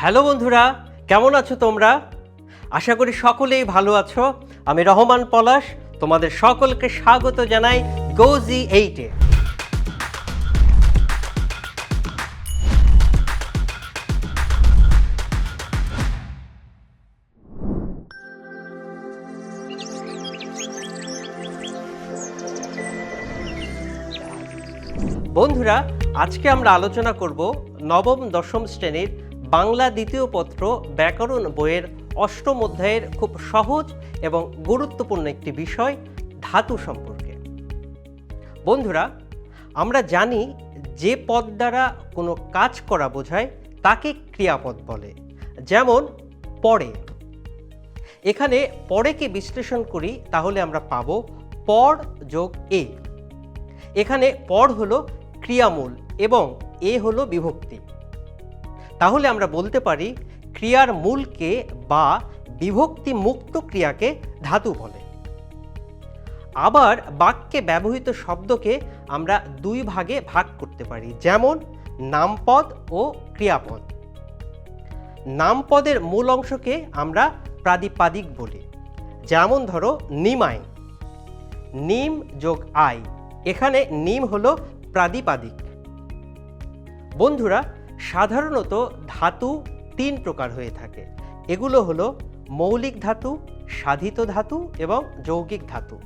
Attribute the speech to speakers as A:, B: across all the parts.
A: Hello বন্ধুরা, কেমন আছো তোমরা? আশা করি সকলেই ভালো আছো। আমি রহমান পলাশ, তোমাদের সকলকে স্বাগত জানাই গোজি এইটে বন্ধুরা, আজকে আমরা আলোচনা করব নবম দশম শ্রেণির বাংলা দ্বিতীয় পত্র ব্যাকরণ বইয়ের অষ্টম অধ্যায়ের খুব সহজ এবং গুরুত্বপূর্ণ একটি বিষয়, ধাতু সম্পর্কে। বন্ধুরা, আমরা জানি যে পদ দ্বারা কোনো কাজ করা বোঝায়, তাকে ক্রিয়াপদ বলে। যেমন, পরে। এখানে পরেকে বিশ্লেষণ করি, তাহলে আমরা পাব পর যোগ এ। এখানে পর হলো ক্রিয়ামূল এবং এ হলো বিভক্তি। তাহলে আমরা বলতে পারি ক্রিয়ার মূলকে বা বিভক্তি মুক্ত ক্রিয়াকে ধাতু বলে। আবার বাক্যে ব্যবহৃত শব্দকে আমরা দুই ভাগে ভাগ করতে পারি, যেমন নামপদ ও ক্রিয়াপদ। নামপদের মূল অংশকে আমরা প্রাদিপাদিক বলি, যেমন ধরো নিমাই। নিম যোগ আই, এখানে নিম হলো প্রাদিপাদিক বন্ধুরা সাধারণত ধাতু তিন প্রকার হয়ে থাকে। এগুলো হলো মৌলিক ধাতু, সাধিত ধাতু এবং যৌগিক ধাতু।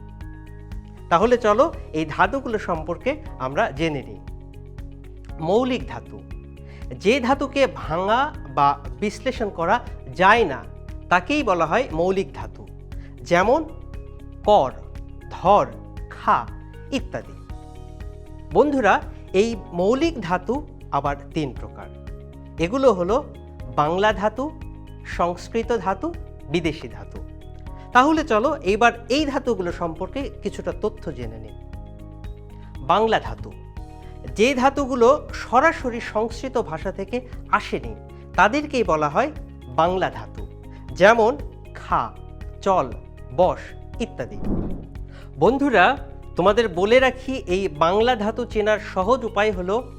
A: তাহলে চলো এই ধাতুগুলো সম্পর্কে আমরা জেনে নিই। মৌলিক ধাতু। যে ধাতুকে ভাঙা বা বিশ্লেষণ করা যায় না, তাকেই বলা হয় মৌলিক ধাতু। যেমন কর, ধর, খা ইত্যাদি। বন্ধুরা, এই মৌলিক ধাতু আবার তিন প্রকার। এগুলো হলো বাংলা ধাতু, সংস্কৃত ধাতু, বিদেশি ধাতু। তাহলে চলো এইবার এই ধাতুগুলো সম্পর্কে কিছুটা তথ্য জেনে নিই। বাংলা ধাতু। যে ধাতুগুলো সরাসরি সংস্কৃত ভাষা থেকে আসেনি, তাদেরকেই বলা হয় বাংলা ধাতু। যেমন খা, চল, বস ইত্যাদি। বন্ধুরা, তোমাদের বলে রাখি এই বাংলা ধাতু চেনার সহজ উপায় হলো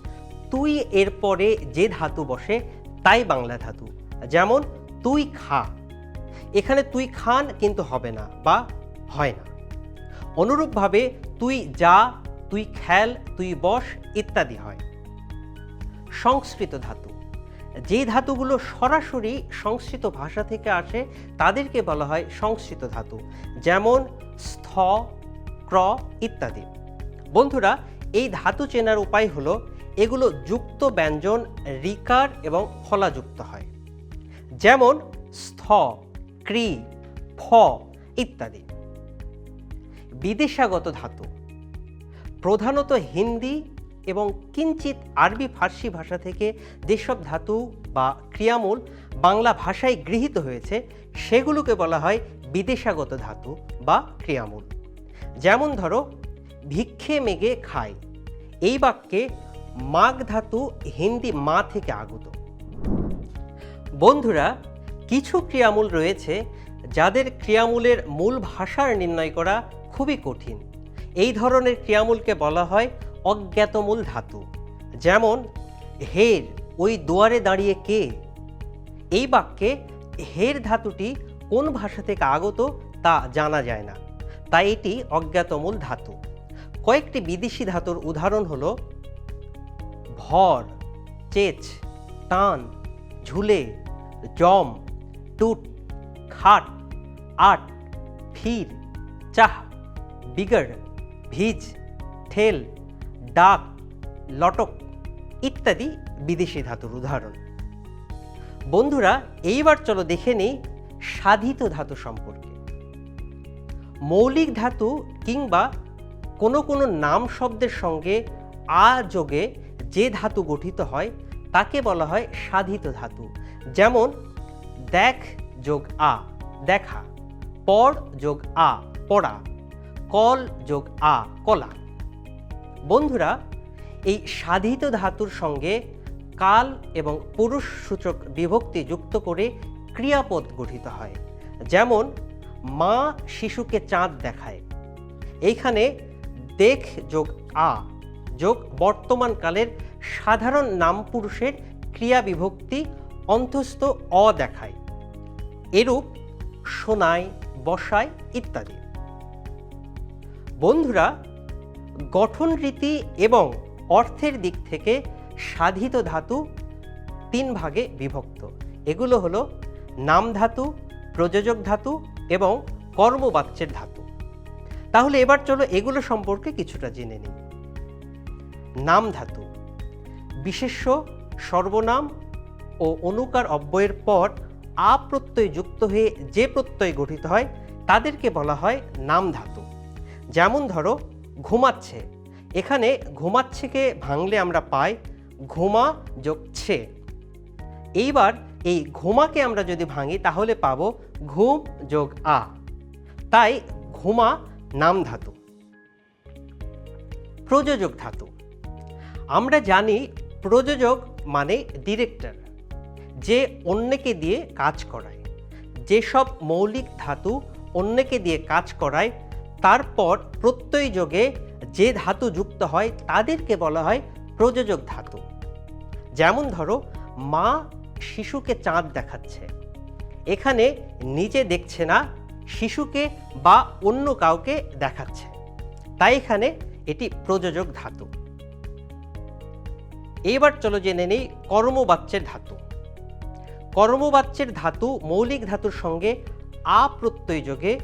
A: তুই এর পরে যে ধাতু বসে, তাই বাংলা ধাতু। যেমন, তুই খা। এখানে তুই খান কিন্তু হবে না বা হয় না। অনুরূপভাবে তুই যা, তুই খেল, তুই বস ইত্যাদি হয়। সংস্কৃত ধাতু। যে ধাতুগুলো সরাসরি সংস্কৃত ভাষা থেকে আসে, তাদেরকে বলা হয় সংস্কৃত ধাতু। যেমন, স্থ, ক্র ইত্যাদি। বন্ধুরা, এই ধাতু চেনার উপায় হলো এগুলো যুক্ত ব্যঞ্জন, রিকার এবং ফলাযুক্ত হয়। যেমন স্থ, ক্রি, ফ ইত্যাদি। বিদেশাগত ধাতু। প্রধানত হিন্দি এবং কিঞ্চিত আরবি ফার্সি ভাষা থেকে যেসব ধাতু বা ক্রিয়ামূল বাংলা ভাষায় গৃহীত হয়েছে, সেগুলোকে বলা হয় বিদেশাগত ধাতু বা ক্রিয়ামূল। যেমন ধরো, ভিক্ষে মেগে খায়। এই বাক্যে মাগ ধাতু হিন্দি মা থেকে আগত। বন্ধুরা, কিছু ক্রিয়ামূল রয়েছে যাদের ক্রিয়ামূলের মূল ভাষার নির্ণয় করা খুবই কঠিন। এই ধরনের ক্রিয়ামূলকে বলা হয় অজ্ঞাতমূল ধাতু। যেমন, হের ওই দুয়ারে দাঁড়িয়ে কে? এই বাক্যে হের ধাতুটি কোন ভাষা থেকে আগত তা জানা যায় না। তাই এটি অজ্ঞাতমূল ধাতু। কয়েকটি বিদেশি ধাতুর উদাহরণ হলো ভর, চেচ, টান, ঝুলে, জম, টুট, খাট, আট, ফির, চাহ, বিগড়, ভিজ, ঠেল, ডাক, লটক ইত্যাদি বিদেশি ধাতুর উদাহরণ। বন্ধুরা, এইবার চলো দেখে নিই সাধিত ধাতু সম্পর্কে। মৌলিক ধাতু কিংবা কোনো কোনো নাম শব্দের সঙ্গে আ যোগে যে ধাতু গঠিত হয়, তাকে বলা হয় সাধিত ধাতু। যেমন, দেখ যোগ আ, দেখা পর যোগ আ, পড়া, কল যোগ আ, কলা। বন্ধুরা, এই সাধিত ধাতুর সঙ্গে কাল এবং পুরুষ সূচক বিভক্তি যুক্ত করে ক্রিয়াপদ গঠিত হয়। যেমন, মা শিশুকে চাঁদ দেখায়। এইখানে দেখ যোগ আ যোগ বর্তমান কালের সাধারণ নাম পুরুষের ক্রিয়া বিভক্তি অন্তস্থ অ দেখায়। এরূপ সোনায় বসায় ইত্যাদি। বন্ধুরা গঠন রীতি এবং অর্থের দিক থেকে সাধিত ধাতু তিন ভাগে বিভক্ত। এগুলো হলো নাম ধাতু, প্রযোজক ধাতু এবং কর্মবাচ্যের ধাতু। তাহলে এবার চলো এগুলো সম্পর্কে কিছুটা জেনে নিই। নাম ধাতু। বিশেষ্য, সর্বনাম ও অনুকার অব্যয়ের পর আ প্রত্যয় যুক্ত হয়ে যে প্রত্যয় গঠিত হয়, তাদেরকে বলা হয় নাম ধাতু। যেমন ধরো, ঘুমাচ্ছে। এখানে ঘুমাচ্ছেকে ভাঙলে আমরা পাই ঘুমা যোগ ছে। এইবার এই ঘুমাকে আমরা যদি ভাঙি, তাহলে পাবো ঘুম যোগ আ। তাই ঘুমা নাম ধাতু। প্রযোজক ধাতু। আমরা জানি প্রযোজক মানে ডিরেক্টর যে অন্যকে দিয়ে কাজ করায়। যেসব মৌলিক ধাতু অন্যকে দিয়ে কাজ করায়, তারপর প্রত্যয় যোগে যে ধাতু যুক্ত হয়, তাদেরকে বলা হয় প্রযোজক ধাতু। যেমন ধরো, মা শিশুকে চাঁদ দেখাচ্ছে। এখানে নিজে দেখছে না, শিশুকে বা অন্য কাউকে দেখাচ্ছে। তাই এখানে এটি প্রযোজক ধাতু। এবার চলো জেনে নেই কর্মবাচ্যের ধাতু। কর্মবাচ্যের ধাতু মৌলিক ধাতুর সঙ্গে আ প্রত্যয় যোগে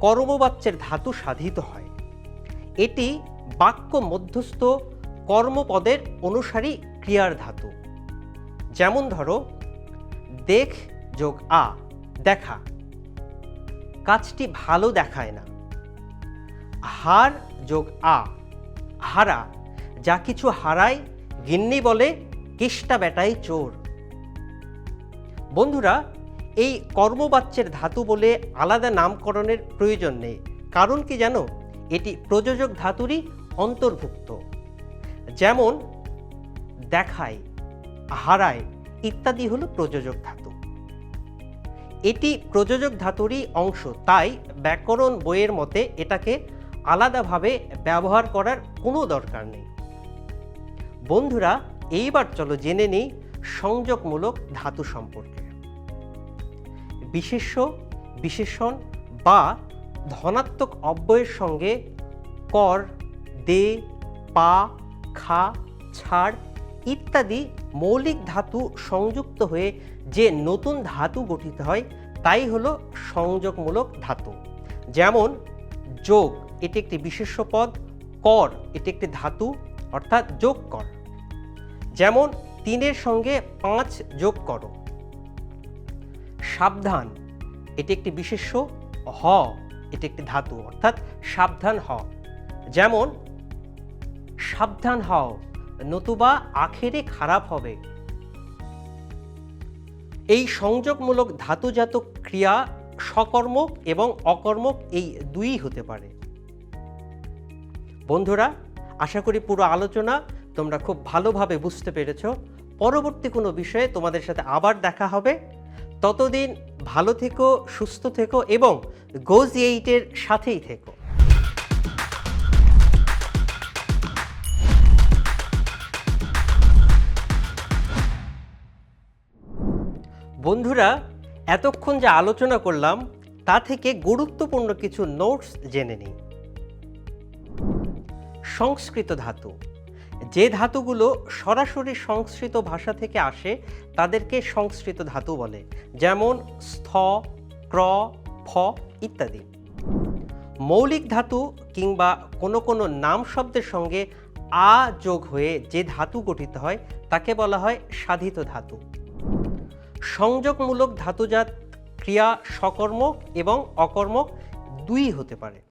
A: কর্মবাচ্যের ধাতু সাধিত হয়। এটি বাক্য মধ্যস্থ কর্মপদের অনুসারী ক্রিয়ার ধাতু। যেমন ধরো, দেখ যোগ আ, দেখা। কাজটি ভালো দেখায় না। হার যোগ আ, হারা, যা কিছু হারায় গিন্নি বলে, কেষ্টা বেটাই চোর। বন্ধুরা, এই কর্মবাচ্যের ধাতু বলে আলাদা নামকরণের প্রয়োজন নেই। কারণ কি জানো? এটি প্রযোজক ধাতুরই অন্তর্ভুক্ত। যেমন, দেখায়, হারায় ইত্যাদি হল প্রযোজক ধাতু। এটি প্রযোজক ধাতুরই অংশ, তাই ব্যাকরণ বইয়ের মতে এটাকে আলাদাভাবে ব্যবহার করার কোনো দরকার নেই। বন্ধুরা, এইবার চলো জেনে নিই সংযোগমূলক ধাতু সম্পর্কে। বিশেষ্য, বিশেষণ বা ধনাত্মক অব্যয়ের সঙ্গে কর, দে, পা, খা, ছাড় ইত্যাদি মৌলিক ধাতু সংযুক্ত হয়ে যে নতুন ধাতু গঠিত হয়, তাই হলো সংযোগমূলক ধাতু। যেমন, যোগ, এটি একটি বিশেষ্য পদ, কর, এটি একটি ধাতু, অর্থাৎ যোগ কর। যেমন তিনের সঙ্গে পাঁচ যোগ করো। সাবধান, এটি একটি বিশেষ্য হ, এটি একটি ধাতু, অর্থাৎ সাবধান হ যেমন, সাবধান হও, নতুবা আখেরে খারাপ হবে। এই সংযোগমূলক ধাতুজাত ক্রিয়া সকর্মক এবং অকর্মক এই দুই হতে পারে। বন্ধুরা, আশা করি পুরো আলোচনা তোমরা খুব ভালোভাবে বুঝতে পেরেছ। পরবর্তী কোনো বিষয়ে তোমাদের সাথে আবার দেখা হবে। ততদিন ভালো থেকো, সুস্থ থেকো এবং গোজ এইটের সাথেই থেকো। বন্ধুরা, এতক্ষণ যে আলোচনা করলাম, তা থেকে গুরুত্বপূর্ণ কিছু নোটস জেনে নিই। সংস্কৃত ধাতু। যে ধাতুগুলো সরাসরি সংস্কৃত ভাষা থেকে আসে, তাদেরকে সংস্কৃত ধাতু বলে, যেমন স্থ, ক্র, ফ ইত্যাদি। মৌলিক ধাতু কিংবা কোনো কোনো নাম শব্দের সঙ্গে আ যোগ হয়ে যে ধাতু গঠিত হয়, তাকে বলা হয় সাধিত ধাতু। সংযোগমূলক ধাতুজাত ক্রিয়া সকর্মক এবং অকর্মক দুই হতে পারে।